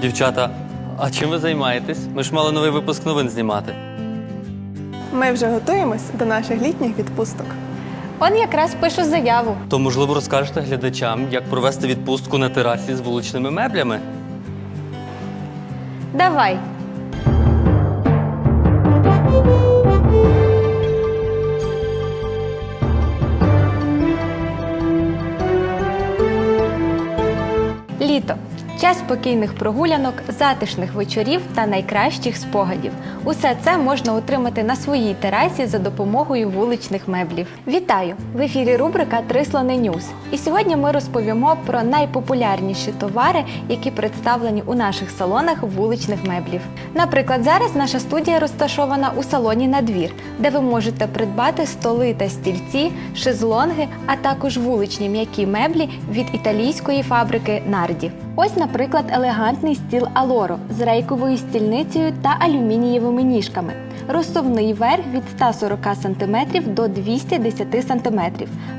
Дівчата, а чим ви займаєтесь? Ми ж мали новий випуск новин знімати. Ми вже готуємось до наших літніх відпусток. Он якраз пишу заяву. То, можливо, розкажете глядачам, як провести відпустку на терасі з вуличними меблями? Давай. Літо час спокійних прогулянок, затишних вечорів та найкращих спогадів. Усе це можна отримати на своїй терасі за допомогою вуличних меблів. Вітаю! В ефірі рубрика Три слони. І сьогодні ми розповімо про найпопулярніші товари, які представлені у наших салонах вуличних меблів. Наприклад, зараз наша студія розташована у салоні Надвір, де ви можете придбати столи та стільці, шезлонги, а також вуличні м'які меблі від італійської фабрики Нарді. Ось, наприклад, елегантний стіл Алоро з рейковою стільницею та алюмінієвими ніжками. Розсувний верх від 140 см до 210 см.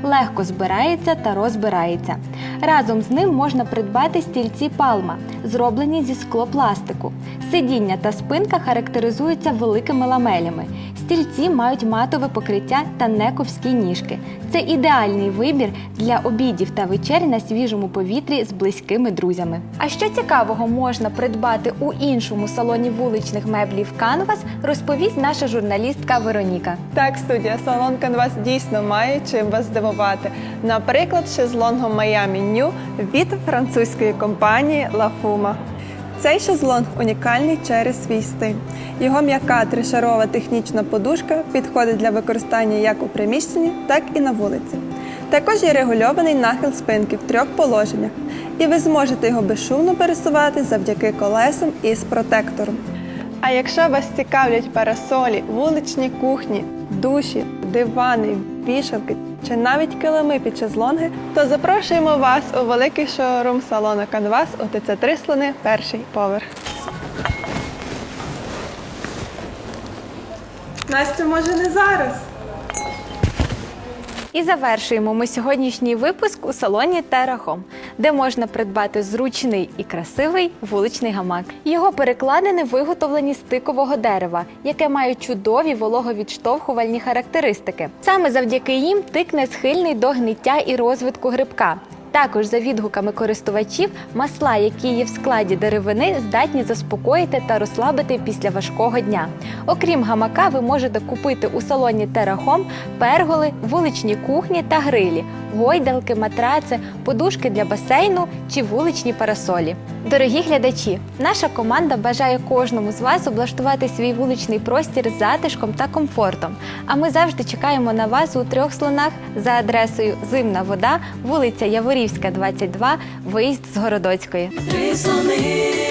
Легко збирається та розбирається. Разом з ним можна придбати стільці палма, зроблені зі склопластику. Сидіння та спинка характеризуються великими ламелями. Стільці мають матове покриття та нековські ніжки. Це ідеальний вибір для обідів та вечер на свіжому повітрі з близькими друзями. А що цікавого можна придбати у іншому салоні вуличних меблів Canvas, розповість наша журналістка Вероніка. Так, студія салон Canvas дійсно має чим вас здивувати. Наприклад, шезлонгом Miami New від французької компанії Fuma. Цей шезлонг унікальний через свій стиль. Його м'яка тришарова технічна подушка підходить для використання як у приміщенні, так і на вулиці. Також є регульований нахил спинки в трьох положеннях, і ви зможете його безшумно пересувати завдяки колесам із протектором. А якщо вас цікавлять парасолі, вуличні кухні, душі, дивани, вішалки чи навіть килими під шезлонги, то запрошуємо вас у великий шоурум салону Канвас у ТЦ три слони, перший поверх. Настя, може не зараз? І завершуємо ми сьогоднішній випуск у салоні Терахом, де можна придбати зручний і красивий вуличний гамак. Його перекладини виготовлені з тикового дерева, яке має чудові вологовідштовхувальні характеристики. Саме завдяки їм тик не схильний до гниття і розвитку грибка. Також за відгуками користувачів, масла, які є в складі деревини, здатні заспокоїти та розслабити після важкого дня. Окрім гамака, ви можете купити у салоні Терахом перголи, вуличні кухні та грилі, гойдалки, матраци, подушки для басейну чи вуличні парасолі. Дорогі глядачі, наша команда бажає кожному з вас облаштувати свій вуличний простір з затишком та комфортом. А ми завжди чекаємо на вас у трьох слонах за адресою Зимна вода, вулиця Яворівська, 22, виїзд з Городоцької. Три слони